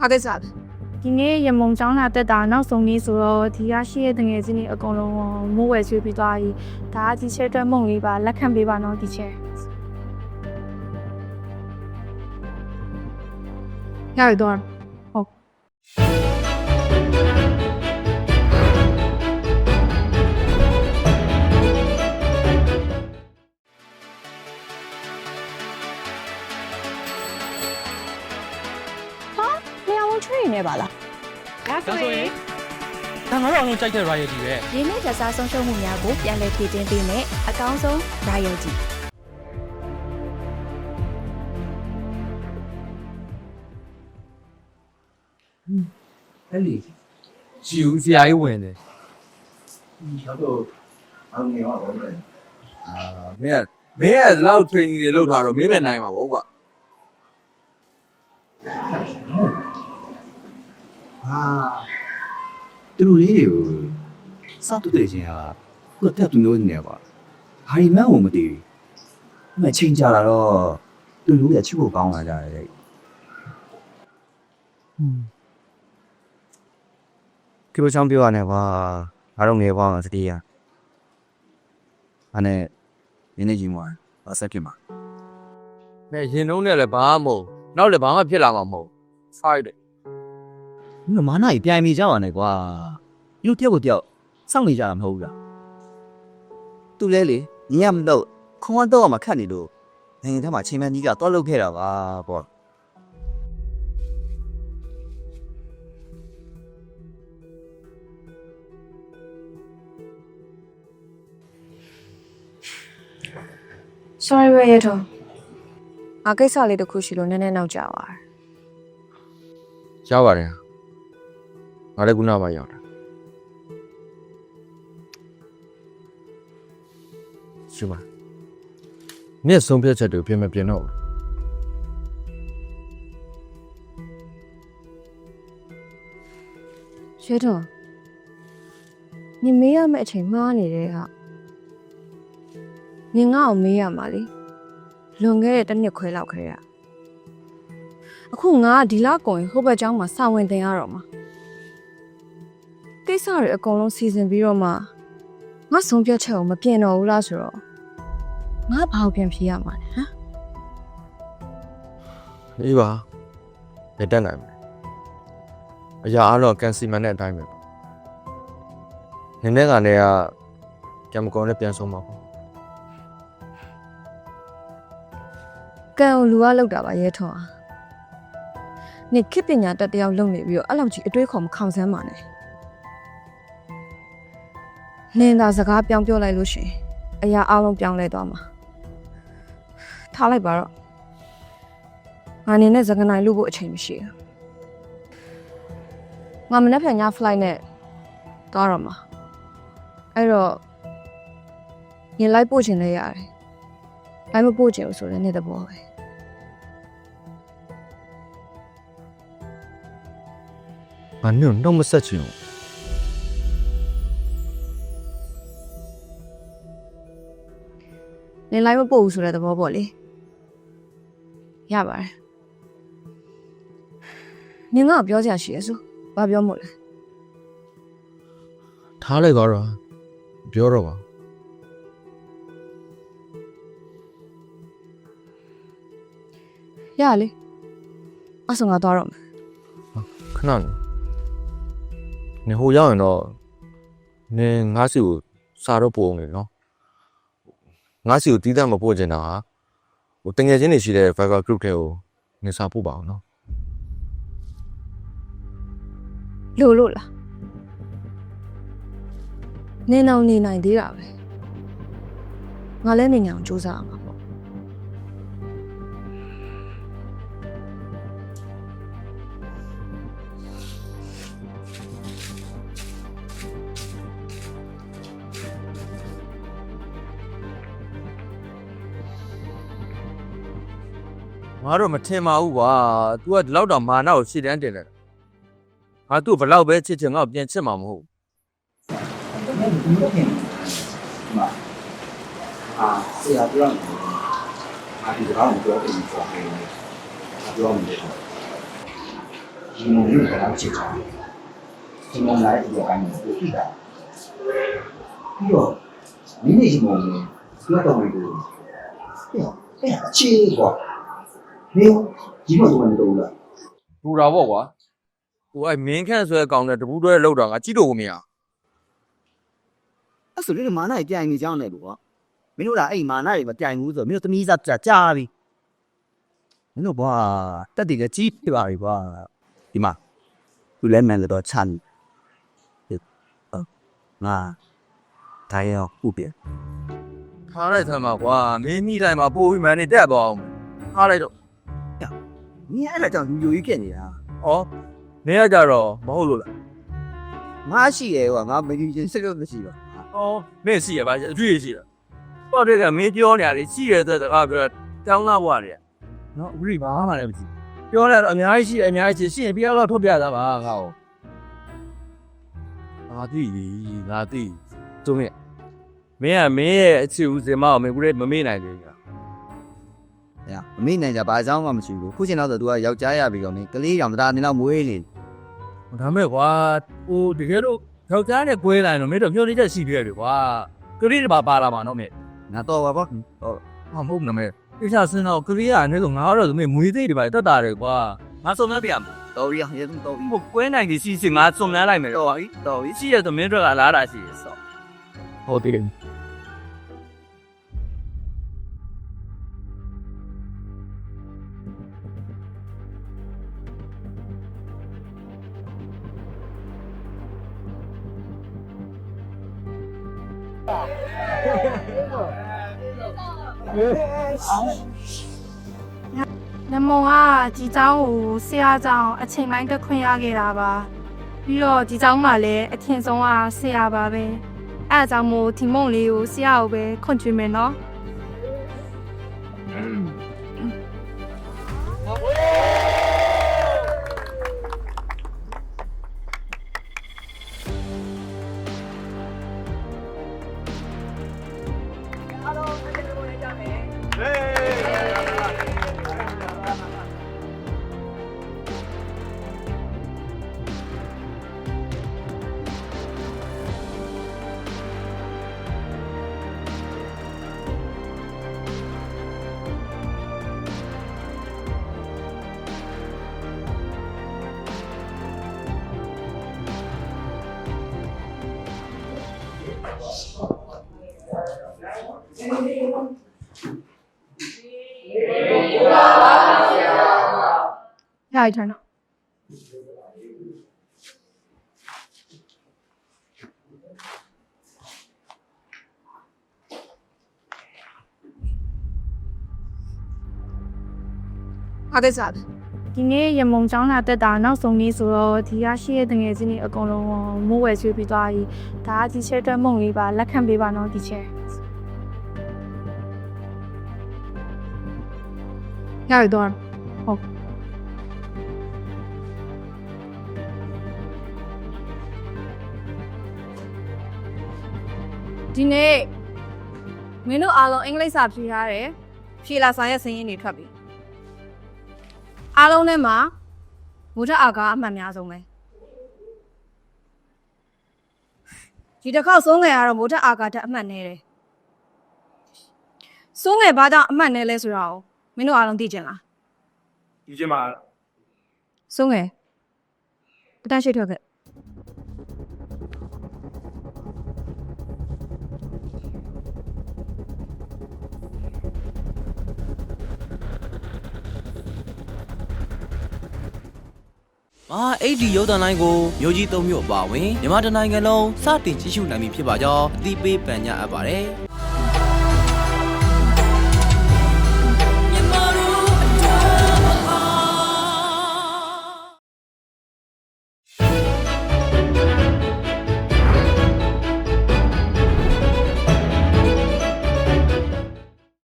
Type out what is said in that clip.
အားကိစ္စလဲဒီနေ့ရမုံချောင်းလာတက်တာနောက်ဆုံးနေ့ဆိုတော့ဒီကရှိတဲ့တငယ်ချင်းတွေအကုန်လုံးမိုးဝယ်ဆွေးပြီးသွားပြီဒါကဒီချက်အတွက်မုံလေးပါလက်ခံပေးပါနော်ဒီချက်ရရတော့လျှော လုံးကြိုက်တဲ့ royalty ပဲရင်းနှီးကြစားဆုံးရှုံးမှုများကိုပြန်လည်ဖြည့်တင်းပေးမယ်အကောင်းဆုံး royalty အဲ့လေဂျီဦးဆရာကြီးဝင်တယ်ကျွန်တော်အောင်နေတော့တယ်အာမင်းကမင်းကဒီလောက် training တွေလုပ်ထားတော့မင်းပဲနိုင်မှာပေါ့ကွာဟာ သူတို့လေးတွေကိုစောက်တူတဲ့ချင်းဟာကိုတက်သူမျိုးနေပါဟာဒီမန်းကိုမတည်ဘူးအမချိန်ကြလာတော့သူတို့ရဲ့ချစ်ဖို့ကောင်းလာကြတယ်ကီလိုချောင်းပြောရတယ်ကွာငါတို့ငယ်ပွားမှာစတီးရအဲ့နဲ့နင်းနေကြီးမှာအဆက်ဖြစ်မှာမင်းရင်လုံးနဲ့လည်းဘာမှမဟုတ်နောက်လည်းဘာမှဖြစ်လာမှာမဟုတ်ဆိုင်တယ် ဒီမှာနာကြီးပြိုင်မိကြပါနဲ့ကွာဒီလိုတယောက်ကိုတယောက်စောင့်နေကြတာမဟုတ်ဘူးလားသူလဲလေညီရမလို့ခွန်ကတော့မှခတ်နေလို့နိုင်ငံထဲမှာချိန်မန်းကြီးကတော့လုတ်ခဲ့တာပါပေါ့။ sorry ပဲရတော့ငါကိစ္စလေးတစ်ခုရှိလို့နည်းနည်းနောက်ကျသွားတယ်ရောက်ပါတယ် ငါလည်းခုနမှရောက်တာရှိပါမြစ်ဆုံးဖြတ်ချက်တွေပြင်မပြင်တော့ဘူး။ရတော့ညီမေးရမယ့်အချိန်မှားနေတဲ့ဟာညီငါ့ကိုမေးရမှာလေ။လွန်ခဲ့တဲ့တစ်နှစ်ခွဲလောက်ခရေကအခုငါကဒီလောက်ကုန်ရင်ဟိုဘက်ကျောင်းမှာစာဝင်တင်ရတော့မှာ ကိစ္စတွေအကုန်လုံးစီစဉ်ပြီးတော့မှငါဆုံးဖြတ်ချက်ကိုမပြင်တော့ဘူးလားဆိုတော့ငါဘာကိုပြန်ဖြေရမှာလဲဟမ်အေးပါလက်တက်နိုင်မယ်အရာအားလုံးကန်စီမန်တဲ့အတိုင်းပဲနင်းတဲ့ကလည်းကကံမကောင်းနဲ့ပြန်ဆုံးမှာပေါ့ကံကိုလူကလောက်တာပါရဲထော်ဟာနေခေတ်ပညာတက်တယောက်လုံနေပြီးတော့အဲ့လောက်ကြီးအတွေးခေါ်မခေါင်ဆန်းပါနဲ့ နင်သာစကားပြောင်းပြောလိုက်လို့ရှရင်အရာအလုံးပြောင်းလဲသွားမှာထားလိုက်ပါတော့ငါနေနဲ့စကနိုင်လို့ဖို့အချိန်မရှိဘူးငါမနေ့ဖြန်ည flight နဲ့သွားတော့မှာအဲ့တော့ညလိုက်ပို့ချင်လဲရတယ်လိုက်မပို့ချင်ဘူးဆိုလည်းနေတဘောပဲငါညွန့်တော့မဆက်ချင်ဘူး နင်လိုက်မပို့ဘူးဆိုတဲ့သဘောပေါ့လေရပါတယ်နင်ကပြောစရာရှိရဆိုဘာပြောမို့လဲထားလိုက်တော့ပြောတော့ပါရလေအဆုံငါသွားတော့မယ်ခဏနေနေဟိုရောက်ရင်တော့နေငါးစီကိုစာတော့ပို့အောင်လေနော် ငါးစီကိုတီးတတ်မပို့ချင်တာဟာဟိုတငယ်ချင်းတွေရှိတဲ့ Viber group ထဲကိုနေစာပို့ပါအောင်နော်လို့လို့လားနင်အောင်နေနိုင်သေးတာပဲငါလည်းနေညာအောင်စူးစမ်းအောင် ငါတော့မထင်ပါဘူးကွာ तू ကဒီလောက်တော့မာနကိုရှေ့တန်းတင်တယ်ငါသူ့ဘလောက်ပဲချစ်ချင်ငါ့ကိုပြန်ချစ်မှာမဟုတ်ဘူးအာဆရာပြောတယ်အာဒီကောင်ပြောတယ်ပြောတယ်ပြောမယ်ဒီလိုမျိုးကတော့ချစ်ချင်တယ်ဒီမှာလာတဲ့ဒီအပိုင်းကိုသိတာပြီးတော့မင်းနေရှင်မောင်လည်းသူကတော့ဝင်ကိုပြောအဲ့အချေကွာ မင်းဒီမှာတော့မတော်ဘူးလားပူတာပေါ့ကွာဟိုအဲ့မင်းခန့်ဆွဲကောင်းတဲ့တပူးတွဲလောက်တာငါကြည့်လို့မရအဲ့ဆိုဒီမာနာကြီးပြိုင်နေကြတယ်လို့ကွာမင်းတို့ကအဲ့မာနာတွေမပြိုင်ဘူးဆိုတော့မင်းတို့သမီးစားကြာကြာပြီမင်းတို့ကွာတက်တည်လည်းကြီးပြပါပြီကွာဒီမှာသူလဲမှန်တော့ချမ်းဟုတ်ငါဒါရောဥပြထားလိုက်သမှာကွာမင်းမိတိုင်းမှာပို့ပြီးမှန်းနေတက်သွားအောင်ထားလိုက်တော့ မင်းအဲ့ဒါကြောင့်လူယိုကြီးဖြစ်နေတာဩနေရကြတော့မဟုတ်လို့လားငါရှိတယ်ကွာငါမယူချင်းစိတ်လို့မရှိပါဩမင်းစီရပါအတွေ့ရှိတာပေါ့တဲ့ကမင်းပြောနေရတယ်ရှိရတဲ့စကားပြောတောင်းလာဘွားတယ်နော်ဥရိဘာမှလည်းမရှိပြောရတော့အများကြီးရှိအများကြီးရှိရင်ပြတော့ထုတ်ပြသားပါငါ့ကိုငါသိငါသိသူမင်းမင်းကမင်းရဲ့အချစ်ဦးစင်မအောင်မင်းကလေးမမေ့နိုင်သေးဘူး။ ညာမမေ့နိုင်ကြဘာအကြောင်းမှမရှိဘူး။ခုချိန်တော့ဆို तू ကယောက်ျားရပြီကောနေကလေးရောင်သားအနေတော့မွေးနေဒါမဲ့ကွာဟိုတကယ်တော့ယောက်ျားနဲ့ကွဲလာရင်တော့မင်းတို့မျောနေချက်ရှိပြရတယ်ကွာကလေးတွေပါပါလာမှာနော်မင်း။ငါတော့ပါပေါ့။ဟုတ်ဟာမဟုတ်နမဲအိချာစင်းတော့ကလေးကနေဆိုငါတော့သူမင်းမွေးသေးတယ်ပါတက်တာတယ်ကွာငါစုံနှပ်ပြရမယ်တော်ပြီရေသုံးတော်ပြီဟိုကွဲနိုင်ကြီးစီစီငါစုံနှပ်လိုက်မယ်တော်ပြီတော်ပြီရှိရတော့မင်းတို့ကလာတာရှိရစောဟုတ်တယ် နမုံကဒီเจ้าကိုဆရာเจ้าအချိန်ပိုင်းတက်ခွင့်ရခဲ့တာပါပြီးတော့ဒီเจ้าမှာလည်းအထင်ဆုံးကဆရာပါပဲအဲအကြောင့်မို့ဒီမုံလေးကိုဆရာကိုပဲခွင့်ကျွေးမယ်နော် ရရထားနော်ဟာတဲ့စား ဒီနေ့ရမုံချောင်းလာတက်တာနောက်ဆုံးနေ့ဆိုတော့ဒီကရှိတဲ့တငယ်ချင်းတွေအကုန်လုံးမိုးဝယ်ဆွေးပြီးသွားပြီဒါကဒီချဲအတွက်မုံလေးပါလက်ခံပေးပါနော်ဒီချဲရရတော့ဒီနေ့မင်းတို့အားလုံးအင်္ဂလိပ်စာဖြေထားတယ်ဖြေလာစာရဲ့စရင်းတွေထွက်ပြီ အားလုံးထဲမှာမူထအာကာအမှတ်များဆုံးပဲဒီတစ်ခေါက်ဆုံးငယ်ကတော့မူထအာကာတက်အမှတ်နေတယ်ဆုံးငယ်ဘာကြောင့်အမှတ်နေလဲဆိုတော့မင်းတို့အားလုံးသိကြလားဒီချင်းမှာဆုံးငယ်တတရှိထွက်ခဲ့ မာအဲ့ဒီရုပ်သံလိုင်းကိုမျိုးကြီးသုံးမျိုးအပါအဝင်မြန်မာတိုင်းနိုင်ငံလုံးစတင်ကြည့်ရှုနိုင်ပြီဖြစ်ပါကြောင်းအသိပေးပန်ကြားအပ်ပါတယ်